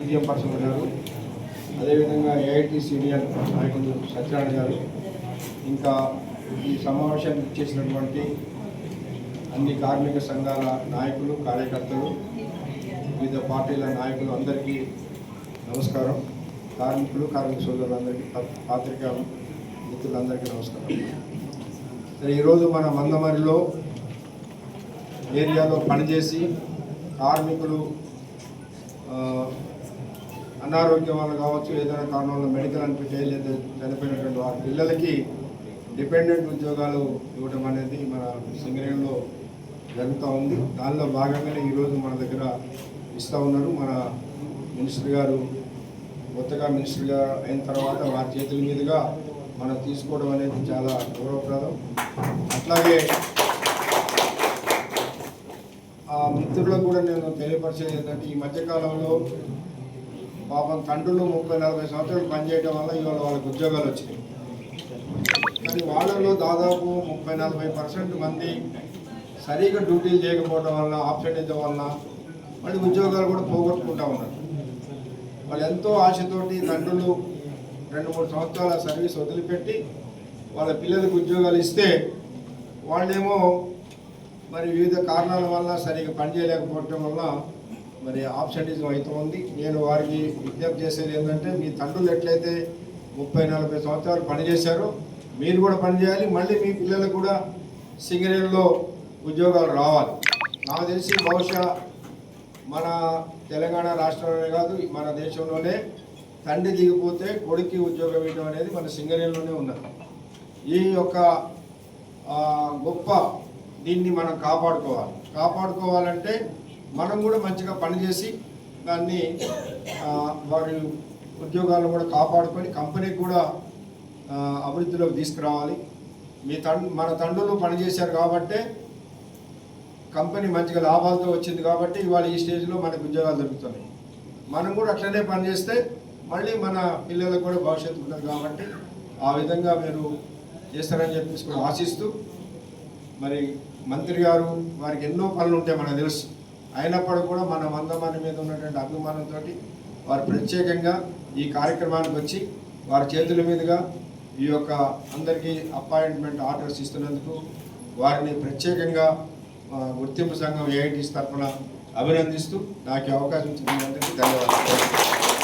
CM person గారు అదేవిధంగా IIT senior నాయకులు సత్యనారాయణ గారు. ఇంకా ఈ సమావేశానికి ఇచ్చేసినటువంటి అన్ని కార్మిక సంఘాల నాయకులు కార్యకర్తలు వివిధ పార్టీల నాయకులు అందరికీ నమస్కారం. కార్మికులు కార్మిక సోదరులందరికీ పాత్రికా మిత్రులందరికీ నమస్కారం. సరే ఈరోజు మన మందమరిలో ఏరియాలో పనిచేసి కార్మికులు అనారోగ్యం వల్ల కావచ్చు ఏదైనా కారణం వల్ల మెడికల్ అనిపించే లేదా చనిపోయినటువంటి వారి పిల్లలకి డిపెండెంట్ ఉద్యోగాలు ఇవ్వడం అనేది మన సింగరేణిలో జరుగుతూ ఉంది. దానిలో భాగంగానే ఈరోజు మన దగ్గర ఇస్తూ ఉన్నారు. మన మినిస్టర్ గారు కొత్తగా మినిస్టర్ గారు అయిన తర్వాత వారి చేతుల మీదుగా మనం తీసుకోవడం అనేది చాలా గౌరవప్రదం. అట్లాగే ఆ మిత్రులకు కూడా నేను తెలియపరిచేది ఏంటంటే ఈ మధ్యకాలంలో పాపం తండ్రులు ముప్పై నలభై సంవత్సరాలు పనిచేయడం వల్ల ఇవాళ వాళ్ళకి ఉద్యోగాలు వచ్చినాయి. కానీ వాళ్ళలో దాదాపు ముప్పై నలభై పర్సెంట్ మంది సరిగా డ్యూటీలు చేయకపోవడం వల్ల ఆప్షన్ ఇవ్వడం వల్ల మళ్ళీ ఉద్యోగాలు కూడా పోగొట్టుకుంటా ఉన్నారు. వాళ్ళు ఎంతో ఆశతోటి తండ్రులు రెండు మూడు సంవత్సరాల సర్వీస్ వదిలిపెట్టి వాళ్ళ పిల్లలకు ఉద్యోగాలు ఇస్తే వాళ్ళేమో మరి వివిధ కారణాల వల్ల సరిగా పనిచేయలేకపోవటం వల్ల మరి ఆప్షనిజం అవుతుంది నేను వారికి విజ్ఞప్తి చేసేది ఏంటంటే మీ తండ్రులు ఎట్లయితే ముప్పై నలభై సంవత్సరాలు పనిచేశారో మీరు కూడా పనిచేయాలి మళ్ళీ మీ పిల్లలకు కూడా సింగరేణిలో ఉద్యోగాలు రావాలి. నాకు తెలిసి బహుశా మన తెలంగాణ రాష్ట్రంలోనే కాదు మన దేశంలోనే తండ్రి దిగిపోతే కొడుక్కి ఉద్యోగం ఇవ్వడం అనేది మన సింగరేణిలోనే ఉన్నది. ఈ యొక్క గొప్ప దీన్ని మనం కాపాడుకోవాలి. కాపాడుకోవాలంటే మనం కూడా మంచిగా పనిచేసి దాన్ని వారి ఉద్యోగాలను కూడా కాపాడుకొని కంపెనీకి కూడా అభివృద్ధిలోకి తీసుకురావాలి. మీ తండ్రి మన తండ్రులు పనిచేశారు కాబట్టే కంపెనీ మంచిగా లాభాలతో వచ్చింది కాబట్టి ఇవాళ ఈ స్టేజ్లో మనకు ఉద్యోగాలు దొరుకుతున్నాయి. మనం కూడా అట్లనే పనిచేస్తే మళ్ళీ మన పిల్లలకు కూడా భవిష్యత్తు ఉంటుంది కాబట్టి ఆ విధంగా మీరు చేస్తారని చెప్పేసి ఆశిస్తూ మరి మంత్రి గారు వారికి ఎన్నో పనులు ఉంటాయి మనకు తెలుసు. అయినప్పటికీ కూడా మన మందమాని మీద ఉన్నటువంటి అభిమానంతో వారు ప్రత్యేకంగా ఈ కార్యక్రమానికి వచ్చి వారి చేతుల మీదుగా ఈ యొక్క అందరికీ అపాయింట్మెంట్ ఆర్డర్స్ ఇస్తున్నందుకు వారిని ప్రత్యేకంగా గుర్తింపు సంఘం ఏఐటీస్ తరఫున అభినందిస్తూ నాకు అవకాశం ఇచ్చినందుకు ధన్యవాదాలు.